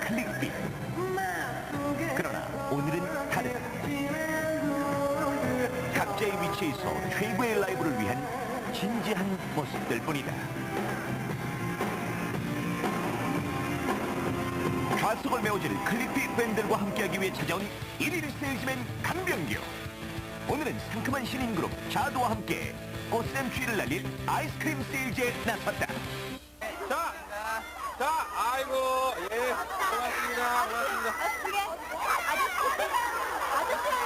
클릭비. 그러나 오늘은 다르다. 각자의 위치에서 최고의 라이브를 위한 진지한 모습들 뿐이다. 가속을 메워줄 클리피 밴들과 함께하기 위해 찾아온 1일 세일즈맨 강병규. 오늘은 상큼한 신인 그룹 자두와 함께 꽃샘추위를 날릴 아이스크림 세일즈에 나섰다. 자, 자, 아이 고, 예, 고맙습니다, 고맙습니다.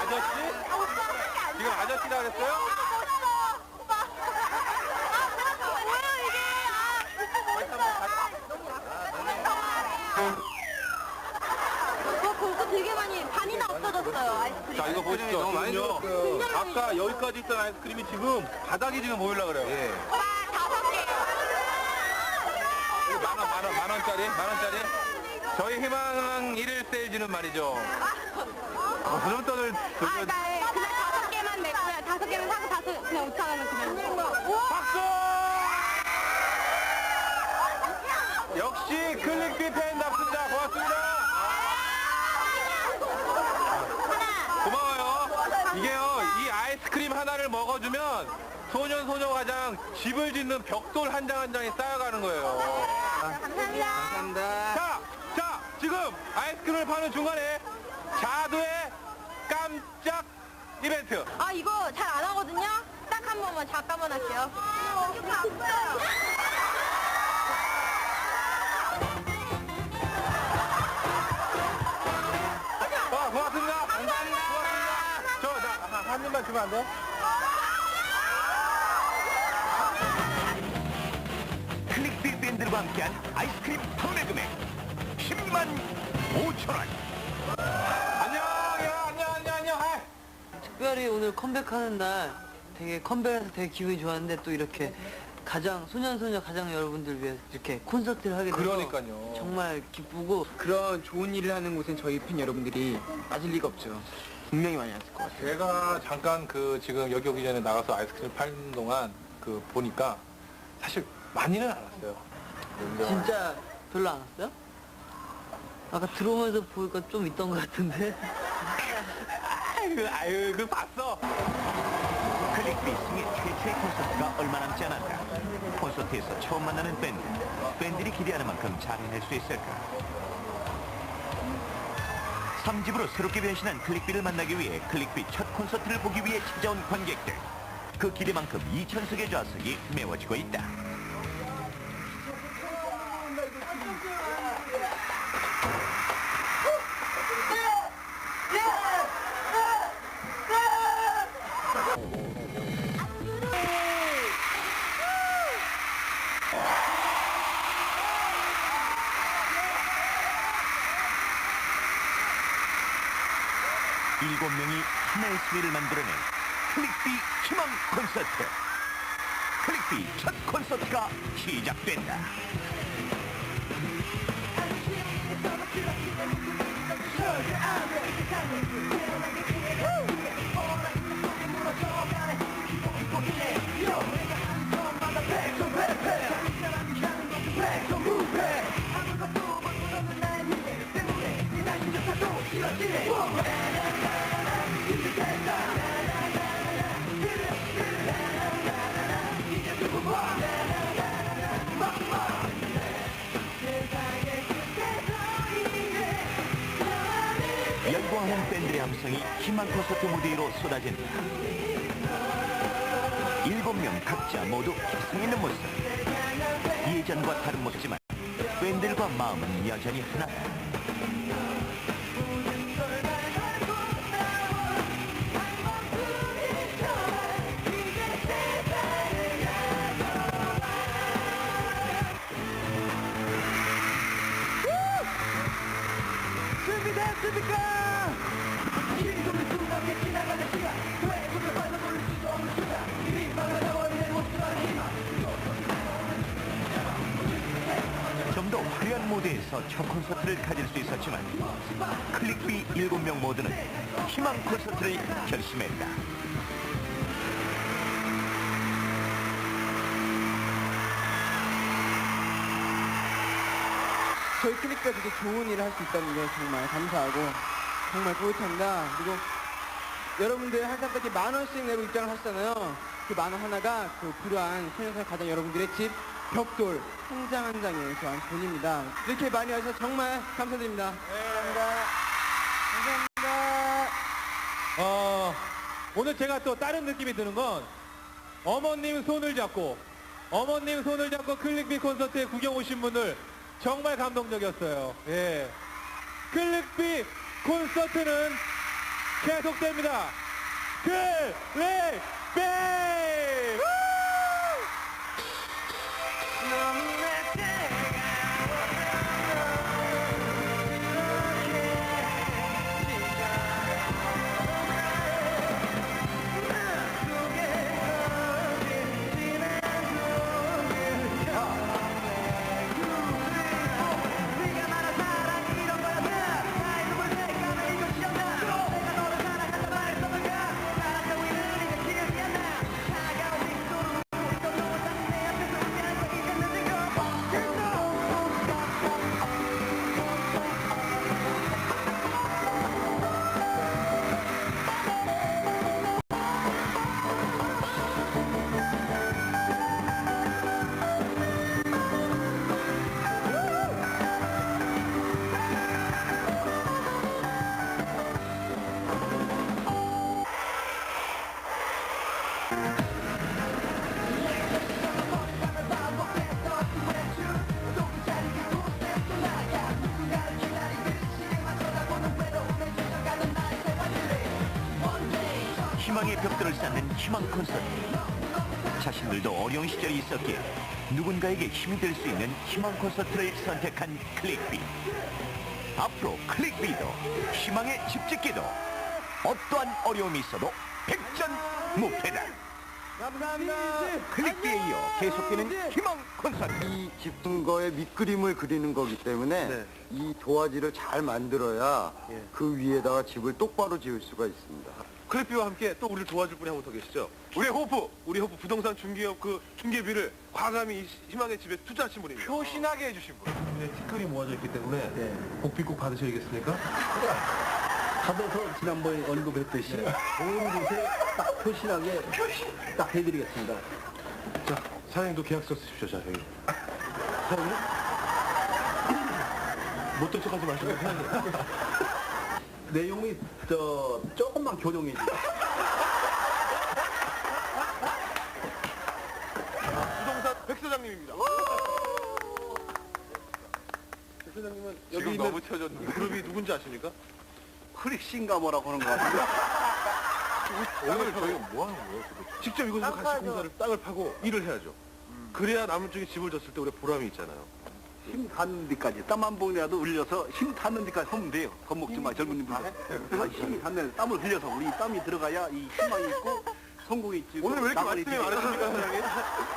아저씨? 지금 아저씨라 그랬어요? 벌써 되게 많이 반이나 없어졌어요 아이스크림. 자, 이거 보시죠. 너무 많이 지금요, 들었어요. 아까 여기까지 있던 아이스크림이 지금 바닥에 지금 보이려고 그래요. 예. 와 다섯 개. 이거 만 원, 만 원, 만 원짜리, 만 원짜리. 저희 희망 1일 세일즈는 말이죠. 무슨 돈을 아, 그거 나 그냥 다섯 개만 냈고요. 다섯 개만 사고 다섯 그냥 5천 원은 그냥. 박수! 역시 클릭비 팬답습니다. 고맙습니다. 고마워요. 이게요, 이 아이스크림 하나를 먹어주면 소년 소녀 가장 집을 짓는 벽돌 한 장 한 장이 쌓여가는 거예요. 감사합니다. 감사합니다. 자, 자, 지금 아이스크림을 파는 중간에 자두의 깜짝 이벤트. 아 이거 잘 안 하거든요. 딱 한 번만 잠깐만 할게요. 어, 고맙습니다. 감사합니다. 고맙습니다. 저, 나, 한, 한 입만 주면 안 돼? 클릭비 밴들과 함께한 아이스크림 판매 금액 10만 5천 원. 안녕, 야, 안녕, 안녕, 안녕. 하이. 특별히 오늘 컴백하는 날 되게 컴백해서 되게 기분이 좋았는데 또 이렇게 가장 소년소녀 가장 여러분들 위해 이렇게 콘서트를 하게 돼서 그러니까요. 정말 기쁘고 그런 좋은 일을 하는 곳엔 저희 팬 여러분들이 빠질 리가 없죠. 분명히 많이 왔을 것 같아요. 제가 잠깐 그 지금 여기 오기 전에 나가서 아이스크림 파는 동안 그 보니까 사실 많이는 안 왔어요. 진짜 별로 안 왔어요? 아까 들어오면서 보니까 좀 있던 것 같은데 아유, 그 봤어. 클릭비 승의 최초의 콘서트가 얼마 남지 않았다. 콘서트에서 처음 만나는 밴드. 밴들이 기대하는 만큼 잘 해낼 수 있을까? 3집으로 새롭게 변신한 클릭비를 만나기 위해 클릭비 첫 콘서트를 보기 위해 찾아온 관객들. 그 기대만큼 2천석의 좌석이 메워지고 있다. 시작된다. 함성이 희망 콘서트 무대 위로 쏟아진다. 일곱 명 각자 모두 기승 있는 모습. 예전과 다른 모습지만 밴들과 마음은 여전히 하나다. 희망을 가질 수 있었지만 클릭비 7명 모두는 희망 콘서트를 결심했다. 저희 클릭비가 되게 좋은 일을 할 수 있다는 게 정말 감사하고 정말 뿌듯합니다. 그리고 여러분들 항상 까지 만 원씩 내고 입장을 하시잖아요. 그 만 원 하나가 그 불우한 소녀사 가장 여러분들의 집 벽돌 한 장 한 장에 저한 돈입니다. 이렇게 많이 와주셔서 정말 감사드립니다. 감사합니다. 감사합니다. 어, 오늘 제가 또 다른 느낌이 드는 건 어머님 손을 잡고 어머님 손을 잡고 클릭비 콘서트에 구경 오신 분들 정말 감동적이었어요. 예. 클릭비 콘서트는 계속됩니다. 클릭 희망 콘서트. 자신들도 어려운 시절이 있었기에 누군가에게 힘이 될 수 있는 희망 콘서트를 선택한 클릭비. 앞으로 클릭비도 희망의 집짓기도 어떠한 어려움이 있어도 백전무패다. 감사합니다. 클릭비에 이어 계속되는 희망 콘서트. 이 깊은 거에 밑그림을 그리는 거기 때문에 이 도화지를 잘 만들어야 그 위에다가 집을 똑바로 지을 수가 있습니다. 클릭비와 함께 또 우리를 도와줄 분이 한 분 더 계시죠? 우리 호프! 우리 호프 부동산 중개업 그 중개비를 과감히 이 희망의 집에 투자하신 분입니다. 표신하게 해주신 분. 네, 티끌이 모아져 있기 때문에 복비 꼭 받으셔야겠습니까? 하면서 지난번에 언급했듯이 좋은 곳에 딱 표신하게 딱 해드리겠습니다. 자, 사장님도 계약서 쓰십시오, 자, 여기. 사장님? 못된 척하지 마시고 그냥 내용이 저 조금만 교정해 주세요. 부동산 백 사장님입니다. 백 사장님은 여기 있는 너무 쳐졌는데. 그룹이 누군지 아십니까? 크릭신가 뭐라고 하는 것 같아요. 오늘 저희가 뭐 하는 거예요? 직접 이곳에서 같이 공사를 땅을 파고 일을 해야죠. 그래야 남은 쪽에 집을 졌을 때 우리 보람이 있잖아요. 힘 닿는 데까지 땀 한 봉이라도 흘려서 힘 닿는 데까지 하면 돼요. 겁먹지 마 젊은 분들. 아, 힘이 닿는 땀을 흘려서 우리 땀이 들어가야 이 희망이 있고 성공이 있지. 오늘 왜 이렇게 말씀이 많으십니까, 사장님?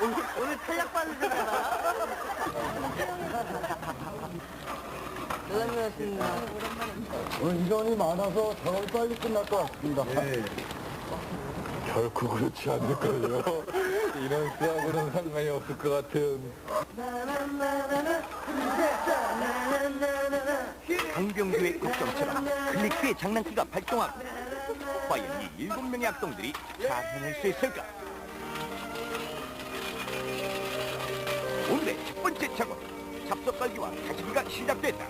오늘 오늘. 짜장면 왔습니다. 오늘 인원이 많아서 작업이 빨리 끝날 것 같습니다. 결코 그렇지 않을 거예요. 이런 수학으로는 상관이 없을 것 같은. 강병규의 걱정처럼 클릭비의 장난기가 발동하고 과연 이 일곱 명의 악동들이 잘 해낼 수 있을까? 오늘의 첫 번째 작업 잡석 깔기와 가시기가 시작됐다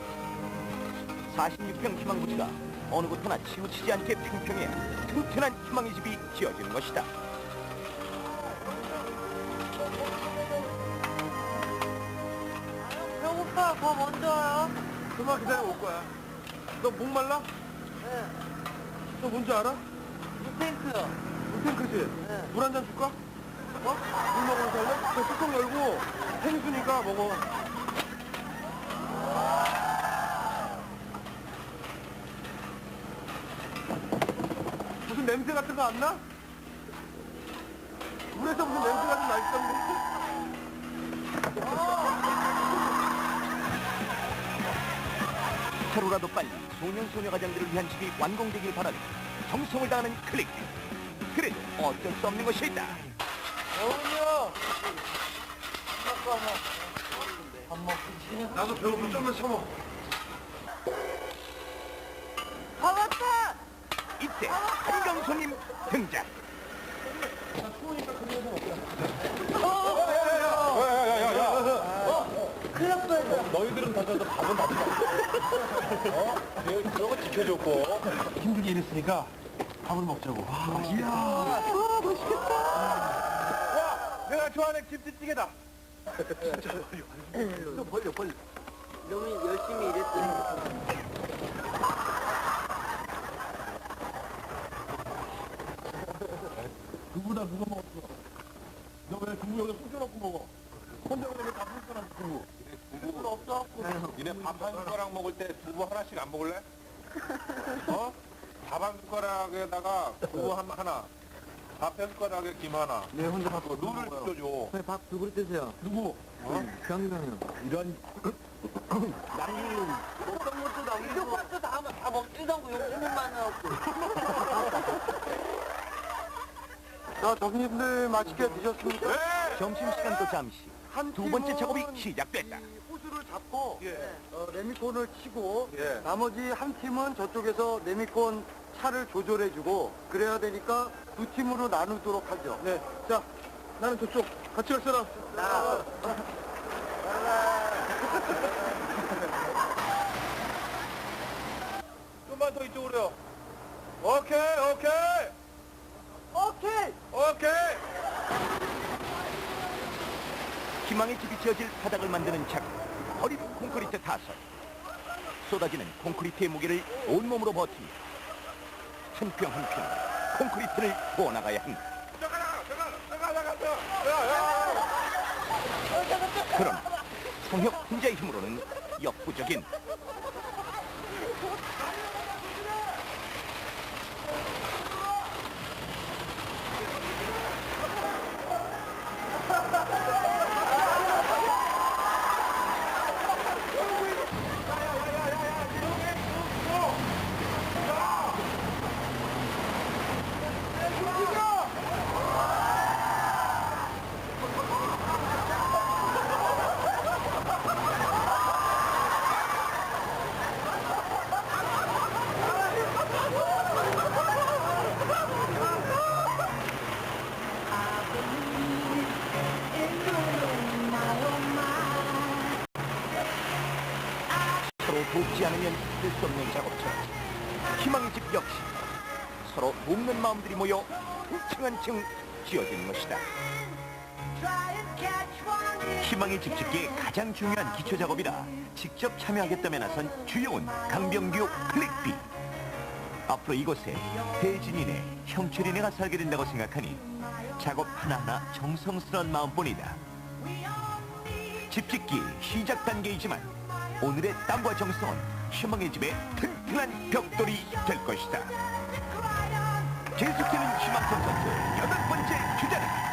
46평 희망부지가 어느 곳 하나 치우치지 않게 평평해야 튼튼한 희망의 집이 지어지는 것이다 배고파. 더 먼저 와요. 그만 기다려 올 거야. 너 목말라? 네. 너 뭔지 알아? 탱크요. 물탱크지? 네. 물 한 잔 줄까? 어? 물 먹으러 살래? 저 뚜껑 열고 생수니까 먹어. 무슨 냄새 같은 거 안 나? 물에서 무슨 냄새가 좀 날던데? 하루라도 빨리 소년소녀 가장들을 위한 집이 완공되길 바라며 정성을 다하는 클릭 그래도 어쩔 수 없는 것이 있다 여운이요. 밥 나도 배고프 좀만 참어. 이때 한강 손님 등장. 너희들은 다쳐도 밥은 다 줘. 어? 내가 그런 거 지켜줬고. 힘들게 일했으니까 밥을 먹자고. 와, 이야. 와, 맛있겠다. 와, 내가 좋아하는 김치찌개다. 벌려 벌려. 너무 열심히 일했더니 누구다 누가 먹었어? 너 왜 두부 여기다 숨겨놓고 먹어? 혼자 그냥 다 숨겨놨어 두부. 두부 없어? 니네 밥 한 숟가락 먹을 때 두부 하나씩 안 먹을래? 어? 밥 한 숟가락에다가 두부 한, 하나. 밥 한 숟가락에 김 하나. 네 혼자 밥 룰을 지켜줘. 밥두 그릇 드세요 누구? 어? 경경이요 이런 어떤 것도 남기고 이것도 다, 다 먹지도 않고 욕심만 해갖고 자, 점심들 맛있게 드셨습니까? 점심시간 도 잠시 한 두 번째 작업이 시작됐다. 이 호수를 잡고 예. 어, 레미콘을 치고 예. 나머지 한 팀은 저쪽에서 레미콘 차를 조절해주고 그래야 되니까 두 팀으로 나누도록 하죠. 네. 자, 나는 저쪽 같이 갈 사람. 좀만 더 이쪽으로요. 오케이, 오케이. 오케이. 오케이. 희망의 집이 지어질 바닥을 만드는 작업. 허리 콘크리트 타설. 쏟아지는 콘크리트의 무게를 온몸으로 버티며 한 평 한 평 콘크리트를 부어나가야 한다. 그러나 성혁 혼자의 힘으로는 역부족인 돕지 않으면 할 수 없는 작업처럼 희망의 집 역시 서로 돕는 마음들이 모여 한층한층 지어지는 것이다. 희망의 집 짓기의 가장 중요한 기초 작업이라 직접 참여하겠다며 나선 주영훈, 강병규, 클릭비. 앞으로 이곳에 대진이네, 형철이네가 살게 된다고 생각하니 작업 하나하나 정성스러운 마음뿐이다. 집 짓기 시작 단계이지만 오늘의 땀과 정성은 희망의 집의 튼튼한 벽돌이 될 것이다. 계속되는 희망 콘서트 여덟 번째 주자는